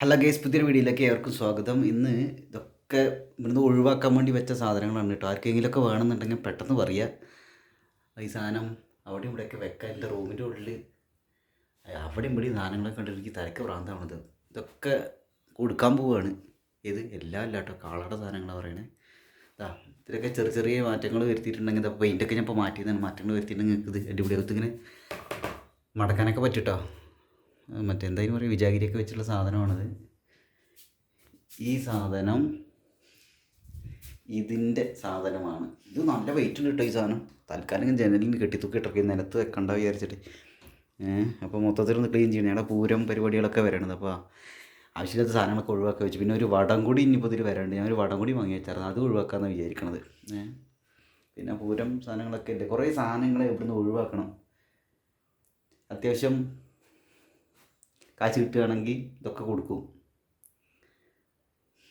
Hello guys പുതിയ വീഡിയോയിലേക്ക് ഏവർക്കും സ്വാഗതം. ഇന്ന് ഇതൊക്കെ ഇവിടുന്ന് ഒഴിവാക്കാൻ വേണ്ടി വെച്ച സാധനങ്ങളാണ് കേട്ടോ. ആർക്കെങ്കിലുമൊക്കെ വേണമെന്നുണ്ടെങ്കിൽ പെട്ടെന്ന് പറയുക ഈ സാധനം അവിടെ ഇവിടെയൊക്കെ വെക്കാൻ എന്റെ റൂമിന്റെ ഉള്ളിൽ അവിടെ ഇവിടെ സാധനങ്ങളൊക്കെ കണ്ടിട്ട് എനിക്ക് തലക്ക് ഭ്രാന്താണത് ഇതൊക്കെ കൊടുക്കാൻ പോവുകയാണ് ഇത് എല്ലാം ഇല്ല കേട്ടോ. കാളയുടെ സാധനങ്ങളാണ് പറയണേ. ഇതാ ഇതിലൊക്കെ ചെറിയ ചെറിയ മാറ്റങ്ങൾ വരുത്തിയിട്ടുണ്ടെങ്കിൽ ഇതാ പെയിന്റൊക്കെ ഞാൻ ഇപ്പോൾ മാറ്റിയതാണ്. മാറ്റങ്ങൾ വരുത്തിയിട്ടുണ്ടെങ്കിൽ ഇത് അടിപൊളിയാകത്ത് ഇങ്ങനെ മടക്കാനൊക്കെ പറ്റിട്ടോ മറ്റെന്തായാലും പറയുക വിജാഗിരിയൊക്കെ വെച്ചുള്ള സാധനമാണത്. ഈ സാധനം ഇതിന്റെ സാധനമാണ്. ഇത് നല്ല വെയിറ്റ് ഉണ്ട് കേട്ടോ ഈ സാധനം. തൽക്കാലം ജനലിന് കെട്ടിത്തൂക്കി ഇട്ടൊക്കെ നിലത്ത് വെക്കണ്ട വിചാരിച്ചിട്ട്. അപ്പോൾ മൊത്തത്തിൽ ഒന്ന് ക്ലീൻ ചെയ്യണം. ഞങ്ങളുടെ പൂരം പരിപാടികളൊക്കെ വരണത് അപ്പോൾ ആവശ്യമില്ലാത്ത സാധനങ്ങളൊക്കെ ഒഴിവാക്കി വെച്ചു. പിന്നെ ഒരു വടം കൂടി ഇനിയിപ്പോൾ ഇതിൽ വരാണ്ട്. ഞാൻ ഒരു വടം കൂടി വാങ്ങി വെച്ചായിരുന്നു. അത് ഒഴിവാക്കാമെന്ന് വിചാരിക്കണത്. പിന്നെ പൂരം സാധനങ്ങളൊക്കെ ഉണ്ട്. കുറേ സാധനങ്ങളെ ഇവിടുന്ന് ഒഴിവാക്കണം. അത്യാവശ്യം കാശ് കിട്ടുകയാണെങ്കിൽ ഇതൊക്കെ കൊടുക്കും.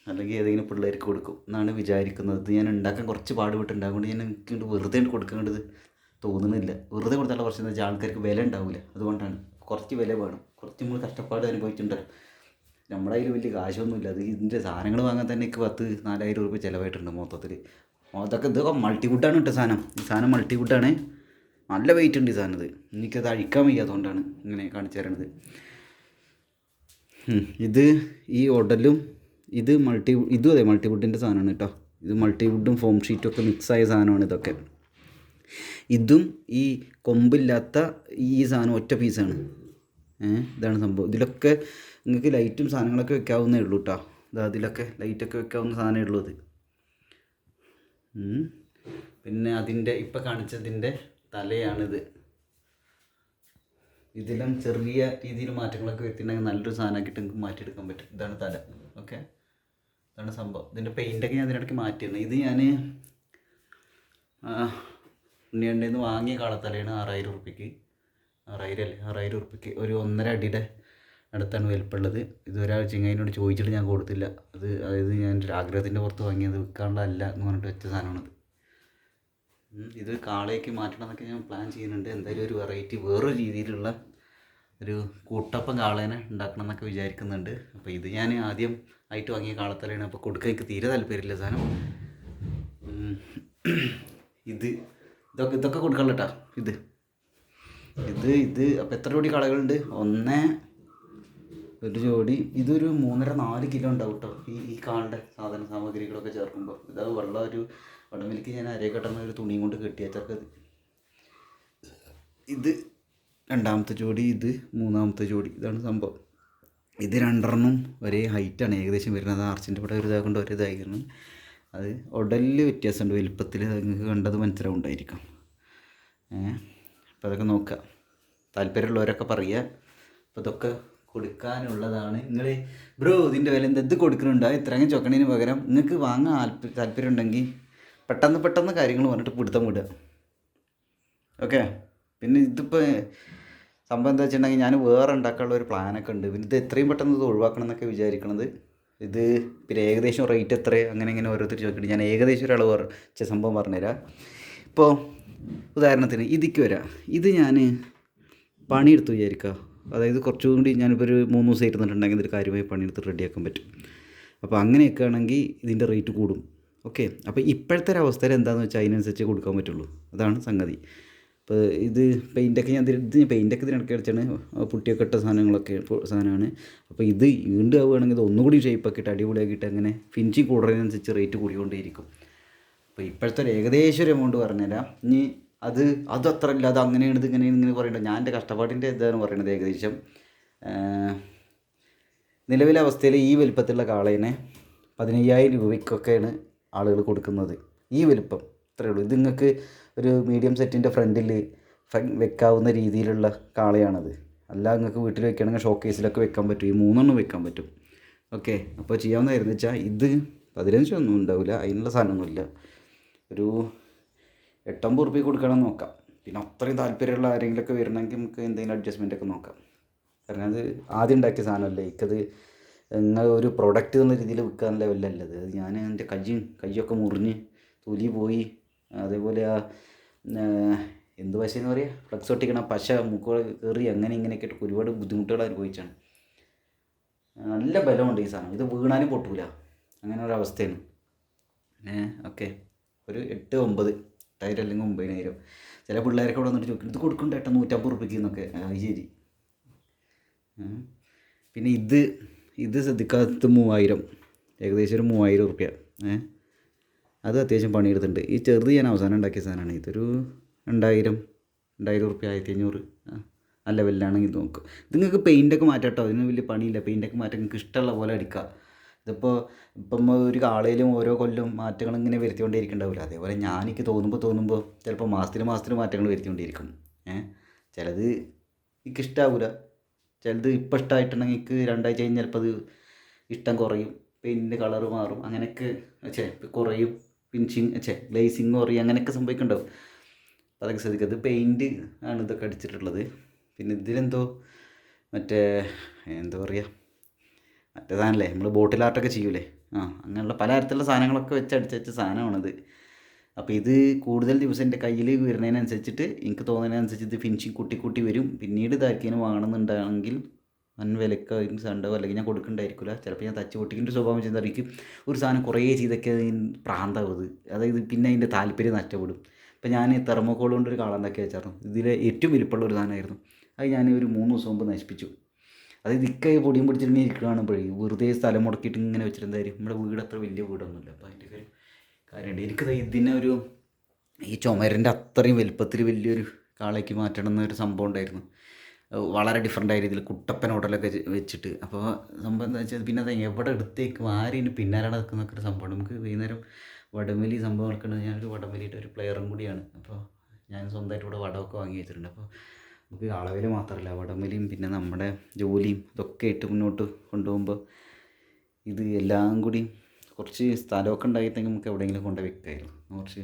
അല്ലെങ്കിൽ ഏതെങ്കിലും പിള്ളേർക്ക് കൊടുക്കും എന്നാണ് വിചാരിക്കുന്നത്. ഇത് ഞാൻ ഉണ്ടാക്കാൻ കുറച്ച് പാടുപെട്ടുണ്ട് ഞാൻ എനിക്ക് വെറുതെ കൊടുക്കേണ്ടത് തോന്നുന്നില്ല. വെറുതെ കൊടുത്താൽ കുറച്ച് എന്താ വെച്ചാൽ ആൾക്കാർക്ക് വില ഉണ്ടാവില്ല. അതുകൊണ്ടാണ് കുറച്ച് വില വേണം. കുറച്ച് നമ്മൾ കഷ്ടപ്പാട് അനുഭവിച്ചിട്ടുണ്ട് നമ്മുടെ കയ്യിൽ വലിയ കാശൊന്നുമില്ല. അത് ഇതിന്റെ സാധനങ്ങൾ വാങ്ങാൻ തന്നെ എനിക്ക് പത്ത് നാലായിരം രൂപ ചിലവായിട്ടുണ്ട് മൊത്തത്തിൽ. അതൊക്കെ ഇതൊക്കെ മൾട്ടിവുഡാണ് കേട്ടോ സാധനം. ഈ സാധനം മൾട്ടിവുഡാണ്. നല്ല വെയിറ്റ് ഉണ്ട് ഈ സാധനം ഇത് എനിക്കത് അഴിക്കാൻ വയ്യാത്തതുകൊണ്ടാണ് ഇങ്ങനെ കാണിച്ചു തരണത്. ഇത് ഈ ഉടലും ഇത് മൾട്ടി ഇതും അതെ മൾട്ടിവുഡിന്റെ സാധനമാണ് കേട്ടോ. ഇത് മൾട്ടിവുഡും ഫോം ഷീറ്റും ഒക്കെ മിക്സായ സാധനമാണ് ഇതൊക്കെ. ഇതും ഈ കൊമ്പില്ലാത്ത ഈ സാധനം ഒറ്റ പീസാണ് ഇതാണ് സംഭവം. ഇതിലൊക്കെ നിങ്ങൾക്ക് ലൈറ്റും സാധനങ്ങളൊക്കെ വെക്കാവുന്നേ ഉള്ളൂ കേട്ടോ ഇതാ അതിലൊക്കെ ലൈറ്റൊക്കെ വെക്കാവുന്ന സാധനമേ ഉള്ളൂ അത് പിന്നെ അതിന്റെ ഇപ്പം കാണിച്ചതിന്റെ തലയാണിത്. ഇതിലും ചെറിയ രീതിയിൽ മാറ്റങ്ങളൊക്കെ വരുത്തിയിട്ടുണ്ടെങ്കിൽ നല്ലൊരു സാധനമാക്കിയിട്ട് നിങ്ങൾക്ക് മാറ്റിയെടുക്കാൻ പറ്റും. ഇതാണ് തല. ഓക്കെ ഇതാണ് സംഭവം. ഇതിന്റെ പെയിന്റൊക്കെ ഞാൻ ഇതിനിടയ്ക്ക് മാറ്റിയിരുന്നു. ഇത് ഞാൻ ഉണ്ണിയണ്ടിൽ നിന്ന് വാങ്ങിയ കാളത്തലയാണ് ആറായിരം ഉറുപ്പിക്ക് ആറായിരം അല്ലേ? ആറായിരം ഉറുപ്പിക്ക് ഒരു ഒന്നര അടിയുടെ അടുത്താണ് വലിപ്പമുള്ളത്. ഇത് ഒരാൾ ചിങ്ങായിനോട് ചോദിച്ചിട്ട് ഞാൻ കൊടുത്തില്ല. അത് അതായത് ഞാൻ ആഗ്രഹത്തിന്റെ പുറത്ത് വാങ്ങിയത് വിൽക്കാനുള്ളതല്ല എന്ന് പറഞ്ഞിട്ട് വെച്ച സാധനമാണത്. ഇത് കാളയ്ക്ക് മാറ്റണം എന്നൊക്കെ ഞാൻ പ്ലാൻ ചെയ്യുന്നുണ്ട്. എന്തായാലും ഒരു വെറൈറ്റി വേറൊരു രീതിയിലുള്ള ഒരു കൂട്ടപ്പം കാളേനെ ഉണ്ടാക്കണം എന്നൊക്കെ വിചാരിക്കുന്നുണ്ട്. അപ്പോൾ ഇത് ഞാൻ ആദ്യം ആയിട്ട് വാങ്ങിയ കാളത്തലയാണ്. അപ്പോൾ കൊടുക്കാൻ എനിക്ക് തീരെ താല്പര്യമില്ല സാധനം. ഇത് ഇതൊക്കെ ഇതൊക്കെ കൊടുക്കാനുള്ള ഇത്. ഇത് ഇത്. അപ്പോൾ എത്ര കോടി കാളകളുണ്ട്? ഒന്ന് ഒരു ജോഡി. ഇതൊരു മൂന്നര നാല് കിലോ ഉണ്ടാവും കേട്ടോ ഈ ഈ കാണേണ്ട സാധന സാമഗ്രികളൊക്കെ ചേർക്കുമ്പോൾ ഇതാ വെള്ളം ഒരു വടമിലേക്ക് ഞാൻ അരയെ കെട്ടുന്ന ഒരു തുണിയും കൊണ്ട് കെട്ടിയാച്ചൊക്കെ ഇത്. രണ്ടാമത്തെ ജോഡി ഇത് മൂന്നാമത്തെ ജോഡി. ഇതാണ് സംഭവം. ഇത് രണ്ടെണ്ണം ഒരേ ഹൈറ്റാണ് ഏകദേശം വരുന്നത് ആർച്ചിന്റെ ഇവിടെ ഒരു ഇതാകൊണ്ട് ഒരു ഇതായിരുന്നു അത് ഉടലിൽ വ്യത്യാസമുണ്ട്. വലിപ്പത്തിൽ നിങ്ങൾക്ക് കണ്ടത് മനസ്സിലാവുണ്ടായിരിക്കും. ഏഹ് അപ്പോൾ അതൊക്കെ നോക്കുക താല്പര്യമുള്ളവരൊക്കെ പറയുക. അപ്പോൾ ഇതൊക്കെ കൊടുക്കാനുള്ളതാണ്. നിങ്ങൾ ബ്രോ ഇതിന്റെ വില എന്താ? ഇത് കൊടുക്കുന്നുണ്ടോ ഇത്രയും ചൊക്കണതിന് പകരം നിങ്ങൾക്ക് വാങ്ങാൻ താല്പ- താല്പര്യം ഉണ്ടെങ്കിൽ പെട്ടെന്ന് പെട്ടെന്ന് കാര്യങ്ങൾ പറഞ്ഞിട്ട് പിടുത്തം വിടുക. ഓക്കെ? പിന്നെ ഇതിപ്പോൾ സംഭവം എന്താ വെച്ചിട്ടുണ്ടെങ്കിൽ ഞാൻ വേറെ ഉണ്ടാക്കാനുള്ള ഒരു പ്ലാനൊക്കെ ഉണ്ട്. പിന്നെ ഇത് എത്രയും പെട്ടെന്ന് ഇത് ഒഴിവാക്കണം എന്നൊക്കെ വിചാരിക്കണത് ഇത് പിന്നെ ഏകദേശം റേറ്റ് എത്ര? അങ്ങനെ ഇങ്ങനെ ഓരോരുത്തർ ചോദിച്ചിട്ട് ഞാൻ ഏകദേശം ഒരു അളവ് സംഭവം പറഞ്ഞുതരാം. ഇപ്പോൾ ഉദാഹരണത്തിന് ഇതിക്ക് വരാം. ഇത് ഞാൻ പണിയെടുത്ത് വിചാരിക്കുക. അതായത് കുറച്ചും കൂടി ഞാനിപ്പോൾ ഒരു മൂന്ന് ദിവസം ഇരുന്നിട്ടുണ്ടെങ്കിൽ ഇതൊരു കാര്യമായി പണിയെടുത്ത് റെഡിയാക്കാൻ പറ്റും. അപ്പോൾ അങ്ങനെയൊക്കെ ആണെങ്കിൽ ഇതിന്റെ റേറ്റ് കൂടും. ഓക്കെ? അപ്പോൾ ഇപ്പോഴത്തെ ഒരു അവസ്ഥയിൽ എന്താണെന്ന് വെച്ചാൽ അതിനനുസരിച്ച് കൊടുക്കാൻ പറ്റുള്ളൂ. അതാണ് സംഗതി. ഇപ്പോൾ ഇത് പെയിന്റൊക്കെ ഞാൻ ഇത് പെയിന്റൊക്കെ ഇതിനിടയ്ക്ക് അടിച്ചാണ്. പുട്ടിയൊക്കെ ഇട്ട സാധനങ്ങളൊക്കെ സാധനമാണ്. അപ്പോൾ ഇത് വീണ്ടും ആവുകയാണെങ്കിൽ ഇത് ഒന്നുകൂടി ഷേപ്പാക്കിയിട്ട് അടിപൊളിയാക്കിയിട്ട് അങ്ങനെ ഫിനിഷിങ് കൂടുന്നതിനനുസരിച്ച് റേറ്റ് കൂടിക്കൊണ്ടേയിരിക്കും. അപ്പോൾ ഇപ്പോഴത്തെ ഒരു ഏകദേശം ഒരു എമൗണ്ട് പറഞ്ഞുതരാം. ഇനി അത് അത് അത്ര ഇല്ല അത് അങ്ങനെയാണ് ഇത് ഇങ്ങനെയാണ് ഇങ്ങനെ പറയണ്ട. ഞാൻ എന്റെ കഷ്ടപ്പാടിന്റെ ഇതാണ് പറയുന്നത് ഏകദേശം. നിലവിലെ അവസ്ഥയിൽ ഈ വലിപ്പത്തിലുള്ള കാളേനെ പതിനയ്യായിരം രൂപയ്ക്കൊക്കെയാണ് ആളുകൾ കൊടുക്കുന്നത്. ഈ വലിപ്പം ഇത്രയേ ഉള്ളൂ. ഇത് നിങ്ങൾക്ക് ഒരു മീഡിയം സെറ്റിന്റെ ഫ്രണ്ടിൽ വെക്കാവുന്ന രീതിയിലുള്ള കാളയാണത്. അല്ല നിങ്ങൾക്ക് വീട്ടിൽ വെക്കുകയാണെങ്കിൽ ഷോക്കേസിലൊക്കെ വെക്കാൻ പറ്റും. ഈ മൂന്നെണ്ണം വെക്കാൻ പറ്റും. ഓക്കെ അപ്പോൾ ചെയ്യാവുന്നതായിരുന്നു വെച്ചാൽ ഇത് പതിനഞ്ചൊന്നും ഉണ്ടാവില്ല. അതിനുള്ള സാധനമൊന്നുമില്ല. ഒരു എട്ടമ്പത് റുപ്യ കൊടുക്കണം നോക്കാം. പിന്നെ അത്രയും താല്പര്യമുള്ള ആരെങ്കിലുമൊക്കെ വരണമെങ്കിൽ നമുക്ക് എന്തെങ്കിലും അഡ്ജസ്റ്റ്മെന്റ് ഒക്കെ നോക്കാം. കാരണം അത് ആദ്യം ഉണ്ടാക്കിയ സാധനമല്ലേ? എനിക്കത് നിങ്ങൾ ഒരു പ്രൊഡക്റ്റ് എന്ന രീതിയിൽ വിൽക്കാൻ ലെവലല്ല അത് ഞാൻ എന്റെ കയ്യും കയ്യൊക്കെ മുറിഞ്ഞ് തൊലി പോയി. അതേപോലെ ആ എന്ത് പശയെന്ന് പറയുക ഫ്ലക്സ് ഒട്ടിക്കണം പശ മുക്കുകൾ കയറി അങ്ങനെ ഇങ്ങനെയൊക്കെ ആയിട്ട് ഒരുപാട് ബുദ്ധിമുട്ടുകൾ അനുഭവിച്ചാണ്. നല്ല ബലമുണ്ട് ഈ സാധനം. ഇത് വീണാലും പൊട്ടൂല. അങ്ങനെ ഒരു അവസ്ഥയാണ്. ഏ ഓക്കെ. ഒരു എട്ട് ഒമ്പത്. എട്ടായിരം അല്ലെങ്കിൽ ഒമ്പതിനായിരം. ചില പിള്ളേരൊക്കെ അവിടെ വന്നിട്ട് ചോദിക്കും ഇത് കൊടുക്കണ്ട ഏട്ടാ നൂറ്റമ്പത് റുപ്യക്ക് എന്നൊക്കെ. അത് ശരി. പിന്നെ ഇത് ഇത് ശ്രദ്ധിക്കാത്ത മൂവായിരം ഏകദേശം ഒരു മൂവായിരം റുപ്യ. ഏഹ് അത് അത്യാവശ്യം പണിയെടുത്തിട്ടുണ്ട്. ഈ ചെറുത് ഞാൻ അവസാനം ഉണ്ടാക്കിയ സാധനമാണ്. ഇതൊരു രണ്ടായിരം രണ്ടായിരം റുപ്യ ആയിരത്തി അഞ്ഞൂറ് ആ ലെവലിലാണെങ്കിൽ ഇത് നോക്കും. ഇത് നിങ്ങൾക്ക് പെയിന്റൊക്കെ മാറ്റാം കേട്ടോ അതിന് വലിയ പണിയില്ല. പെയിന്റൊക്കെ മാറ്റാൻ നിങ്ങൾക്ക് ഇഷ്ടമുള്ള പോലെ അടിക്കുക. ഇതിപ്പോൾ ഇപ്പം ഒരു കാളയിലും ഓരോ കൊല്ലം മാറ്റങ്ങൾ ഇങ്ങനെ വരുത്തിക്കൊണ്ടേയിരിക്കുന്നുണ്ടാവില്ല അതേപോലെ ഞാൻ എനിക്ക് തോന്നുമ്പോൾ തോന്നുമ്പോൾ ചിലപ്പോൾ മാസത്തിൽ മാസത്തിൽ മാറ്റങ്ങൾ വരുത്തിക്കൊണ്ടിരിക്കും ഏ? ചിലത് എനിക്ക് ഇഷ്ടമാവില്ല ചിലത് ഇപ്പം ഇഷ്ടമായിട്ടുണ്ടെങ്കിൽ എനിക്ക് രണ്ടാഴ്ച കഴിഞ്ഞ് ചിലപ്പോൾ അത് ഇഷ്ടം കുറയും. പെയിന്റിന്റെ കളർ മാറും. അങ്ങനെയൊക്കെ ചേ കുറയും. ഫിനിഷിങ് ചേ ഗ്ലേസിങ് കുറയും. അങ്ങനെയൊക്കെ സംഭവിക്കുന്നുണ്ടാവും അതൊക്കെ ശ്രദ്ധിക്കുക അത് പെയിന്റ് ആണ് ഇതൊക്കെ അടിച്ചിട്ടുള്ളത്. പിന്നെ ഇതിലെന്തോ മറ്റേ എന്താ പറയുക മറ്റേ സാധനമല്ലേ നമ്മൾ ബോട്ടിൽ ആർട്ടൊക്കെ ചെയ്യൂലേ? ആ അങ്ങനെയുള്ള പലതരത്തിലുള്ള സാധനങ്ങളൊക്കെ വെച്ച് അടിച്ച് വെച്ച സാധനമാണിത്. അപ്പോൾ ഇത് കൂടുതൽ ദിവസം എന്റെ കയ്യിൽ വരുന്നതിനനുസരിച്ചിട്ട് എനിക്ക് തോന്നുന്നതിനനുസരിച്ച് ഇത് ഫിനിഷിങ് കൂട്ടി കൂട്ടി വരും. പിന്നീട് ഇതാക്കിയതിന് വാങ്ങണമെന്നുണ്ടെങ്കിൽ വൻ വിലക്കായിരിക്കും സണ്ടോ അല്ലെങ്കിൽ ഞാൻ കൊടുക്കണ്ടായിരിക്കില്ല ചിലപ്പോൾ ഞാൻ തച്ച് പൊട്ടിക്കുന്ന ഒരു സ്വഭാവം ചെയ്തായിരിക്കും ഒരു സാധനം കുറേ ചെയ്തൊക്കെ പ്രാന്താവത് അതായത് പിന്നെ അതിന്റെ താല്പര്യം നഷ്ടപ്പെടും. ഇപ്പം ഞാൻ തെർമോക്കോൾ കൊണ്ട് ഒരു കാളുണ്ടാക്കി വെച്ചായിരുന്നു. ഇതിലെ ഏറ്റവും വലിപ്പമുള്ള ഒരു സാധനമായിരുന്നു. അത് ഞാൻ ഒരു മൂന്ന് ദിവസം മുമ്പ് നശിപ്പിച്ചു. അതായത് ദിക്കായി പൊടിയും പിടിച്ചിട്ട് പഴി വെറുതെ സ്ഥലം മുടക്കിയിട്ട് ഇങ്ങനെ വെച്ചിട്ട് എന്തായാലും നമ്മുടെ വീട് അത്ര വലിയ വീടൊന്നുമില്ല. അപ്പോൾ അതിന്റെ ഒരു കാര്യമുണ്ട്. എനിക്കത് ഇതിനെ ഒരു ഈ ചുമരിന്റെ അത്രയും വലുപ്പത്തിൽ വലിയൊരു കാളേക്ക് മാറ്റണം എന്നൊരു സംഭവം ഉണ്ടായിരുന്നു. വളരെ ഡിഫറെന്റ് ആയ രീതിയിൽ കുട്ടപ്പൻ ഹോട്ടലൊക്കെ വെച്ചിട്ട്. അപ്പോൾ സംഭവം എന്താ വെച്ചാൽ പിന്നെ അത് എവിടെ എടുത്തേക്കും ആരും പിന്നാലെ നിൽക്കുന്നൊക്കെ ഒരു സംഭവം നമുക്ക് വൈകുന്നേരം വടംവലി സംഭവം നടക്കുന്നത് ഞാനൊരു വടംവലിയുടെ ഒരു പ്ലെയറും കൂടിയാണ്. അപ്പോൾ ഞാൻ സ്വന്തമായിട്ട് ഇവിടെ വടമൊക്കെ വാങ്ങി വെച്ചിട്ടുണ്ട്. അപ്പോൾ നമുക്ക് അളവിൽ മാത്രമല്ല വടംവലിയും പിന്നെ നമ്മുടെ ജോലിയും ഇതൊക്കെ ആയിട്ട് മുന്നോട്ട് കൊണ്ടുപോകുമ്പോൾ ഇത് എല്ലാം കൂടി കുറച്ച് സ്ഥലമൊക്കെ ഉണ്ടായിട്ടെങ്കിൽ നമുക്ക് എവിടെയെങ്കിലും കൊണ്ട് വെക്കായിരുന്നു. കുറച്ച്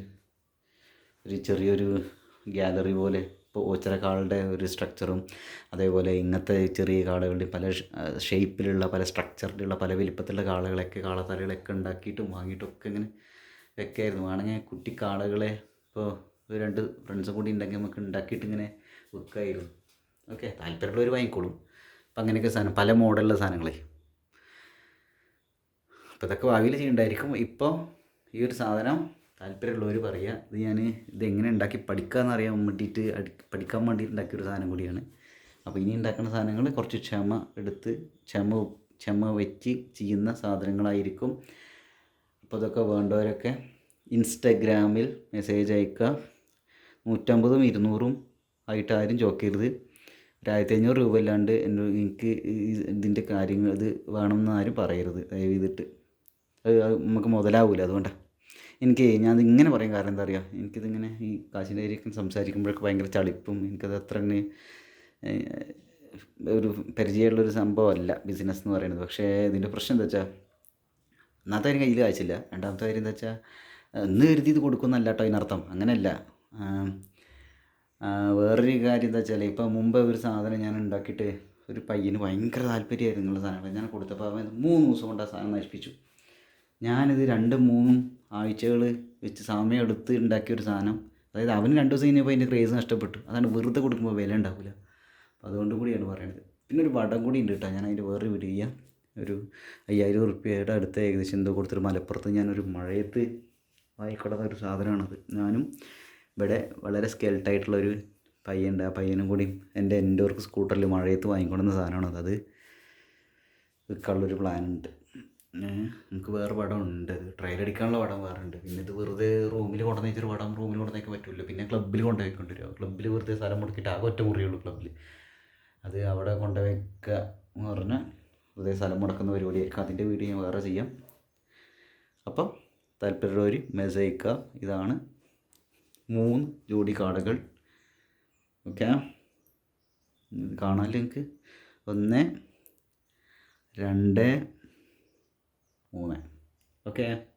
ഒരു ചെറിയൊരു ഗ്യാലറി പോലെ ഇപ്പോൾ ഓച്ചിറക്കാളുടെ ഒരു സ്ട്രക്ചറും അതേപോലെ ഇങ്ങനത്തെ ചെറിയ കാളുകളുടെ പല ഷേപ്പിലുള്ള പല സ്ട്രക്ചറിലുള്ള പല വലിപ്പത്തിലുള്ള കാളകളൊക്കെ കാളത്തലകളൊക്കെ ഉണ്ടാക്കിയിട്ടും വാങ്ങിയിട്ടും ഒക്കെ ഇങ്ങനെ വെക്കായിരുന്നു. വേണമെങ്കിൽ കുട്ടി കാളകളെ ഇപ്പോൾ രണ്ട് ഫ്രണ്ട്സും കൂടി ഉണ്ടെങ്കിൽ നമുക്ക് ഉണ്ടാക്കിയിട്ട് ഇങ്ങനെ വെക്കായിരുന്നു. ഓക്കെ താല്പര്യമുള്ളവർ വാങ്ങിക്കോളും. അപ്പം അങ്ങനെയൊക്കെ സാധനം പല മോഡലുള്ള സാധനങ്ങളെ. അപ്പോൾ ഇതൊക്കെ ഭാവിയിൽ ചെയ്യണ്ടായിരിക്കും. ഇപ്പോൾ ഈ ഒരു സാധനം താല്പര്യമുള്ളവർ പറയുക ഇത് ഞാൻ ഇത് എങ്ങനെ ഉണ്ടാക്കി പഠിക്കാമെന്ന് അറിയാൻ വേണ്ടിയിട്ട് പഠിക്കാൻ വേണ്ടിയിട്ട് ഉണ്ടാക്കിയ ഒരു സാധനം കൂടിയാണ്. അപ്പോൾ ഇനി ഉണ്ടാക്കുന്ന സാധനങ്ങൾ കുറച്ച് ക്ഷമ എടുത്ത് ക്ഷമ ക്ഷമ വെച്ച് ചെയ്യുന്ന സാധനങ്ങളായിരിക്കും. അപ്പോൾ ഇതൊക്കെ വേണ്ടവരൊക്കെ ഇൻസ്റ്റഗ്രാമിൽ മെസ്സേജ് അയക്കുക നൂറ്റമ്പതും ഇരുന്നൂറും ആയിട്ട് ആരും ചോക്കരുത് ഒരു ആയിരത്തി അഞ്ഞൂറ് രൂപ അല്ലാണ്ട് എനിക്ക് ഇതിന്റെ കാര്യങ്ങൾ ഇത് വേണമെന്ന് ആരും പറയരുത്. ദയവ് ചെയ്തിട്ട് അത് നമുക്ക് മുതലാവില്ല അതുകൊണ്ടാണ് എനിക്ക് ഞാൻ ഇങ്ങനെ പറയും കാരണം എന്താ പറയുക എനിക്കിതിങ്ങനെ ഈ കാശിന്റെ കാര്യം സംസാരിക്കുമ്പോഴൊക്കെ ഭയങ്കര ചളിപ്പും എനിക്കത് അത്ര അങ്ങനെ ഒരു പരിചയമുള്ളൊരു സംഭവമല്ല ബിസിനസ് എന്ന് പറയുന്നത്. പക്ഷേ ഇതിന്റെ പ്രശ്നം എന്താ വെച്ചാൽ ഒന്നാമത്തെ കാര്യം കയ്യിൽ കാശില്ല. രണ്ടാമത്തെ കാര്യം എന്താ വെച്ചാൽ ഇന്ന് കരുതി ഇത് കൊടുക്കുന്നല്ല കേട്ടോ അതിനർത്ഥം. അങ്ങനെയല്ല. വേറൊരു കാര്യം എന്താ വെച്ചാൽ ഇപ്പം മുമ്പ് ഒരു സാധനം ഞാൻ ഉണ്ടാക്കിയിട്ട് ഒരു പയ്യന് ഭയങ്കര താല്പര്യമായിരുന്നു ഉള്ള സാധനങ്ങൾ ഞാൻ കൊടുത്തപ്പോൾ അവൻ മൂന്ന് ദിവസം കൊണ്ട് ആ സാധനം നശിപ്പിച്ചു. ഞാനിത് രണ്ട് മൂന്ന് ആഴ്ചകൾ വെച്ച് സമയം എടുത്ത് ഉണ്ടാക്കിയ ഒരു സാധനം. അതായത് അവന് രണ്ട് ദിവസം കഴിഞ്ഞപ്പോൾ അതിന്റെ ക്രേസ് നഷ്ടപ്പെട്ടു. അതാണ് വെറുതെ കൊടുക്കുമ്പോൾ വില ഉണ്ടാവില്ല. അപ്പോൾ അതുകൊണ്ട് കൂടിയാണ് പറയുന്നത് പിന്നെ ഒരു വടം കൂടി ഉണ്ട് കേട്ടോ. ഞാൻ അതിന്റെ വേറൊരു വീഡിയോ ചെയ്യാം. ഒരു അയ്യായിരം റുപ്യയുടെ അടുത്ത് ഏകദേശം എന്തോ കൊടുത്തൊരു മലപ്പുറത്ത് ഞാനൊരു മഴയത്ത് വായിക്കൊടുന്ന ഒരു സാധനമാണത്. ഞാനും ഇവിടെ വളരെ സ്കെൽട്ടായിട്ടുള്ളൊരു ഒരു പയ്യനുണ്ട്. ആ പയ്യനും കൂടി എന്റെ എന്റെ ഓർക്ക് സ്കൂട്ടറിൽ മഴയത്ത് വാങ്ങിക്കൊണ്ടുവന്ന സാധനമാണ് അത്. വിൽക്കാനുള്ളൊരു പ്ലാൻ ഉണ്ട്. നമുക്ക് വേറെ പടം ഉണ്ട്. ട്രയൽ അടിക്കാനുള്ള പടം വേറെ ഉണ്ട്. പിന്നെ ഇത് വെറുതെ റൂമിൽ കൊണ്ടുവന്ന് വെച്ചൊരു പടം റൂമിൽ കൊണ്ടുവന്നേക്കാൻ പറ്റില്ല പിന്നെ ക്ലബ്ബിൽ കൊണ്ടുപോയിക്കൊണ്ട് വരിക ക്ലബ്ബിൽ വെറുതെ സ്ഥലം മുടക്കിയിട്ട് ആകെ ഒറ്റ മുറിയുള്ളൂ ക്ലബ്ബിൽ അത് അവിടെ കൊണ്ടുവയ്ക്കുക എന്ന് പറഞ്ഞാൽ വെറുതെ സ്ഥലം മുടക്കുന്ന പരിപാടിയായിരിക്കും. അതിന്റെ വീഡിയോ ഞാൻ വേറെ ചെയ്യാം. അപ്പം താല്പര്യമുള്ളവർ മെസ്സേജ് അയക്കുക ഇതാണ് മൂന്ന് ജോഡി കാടകൾ ഓക്കെ. കാണാമല്ലോ നിങ്ങൾക്ക് ഒന്ന് രണ്ട് മൂന്ന്. ഓക്കെ.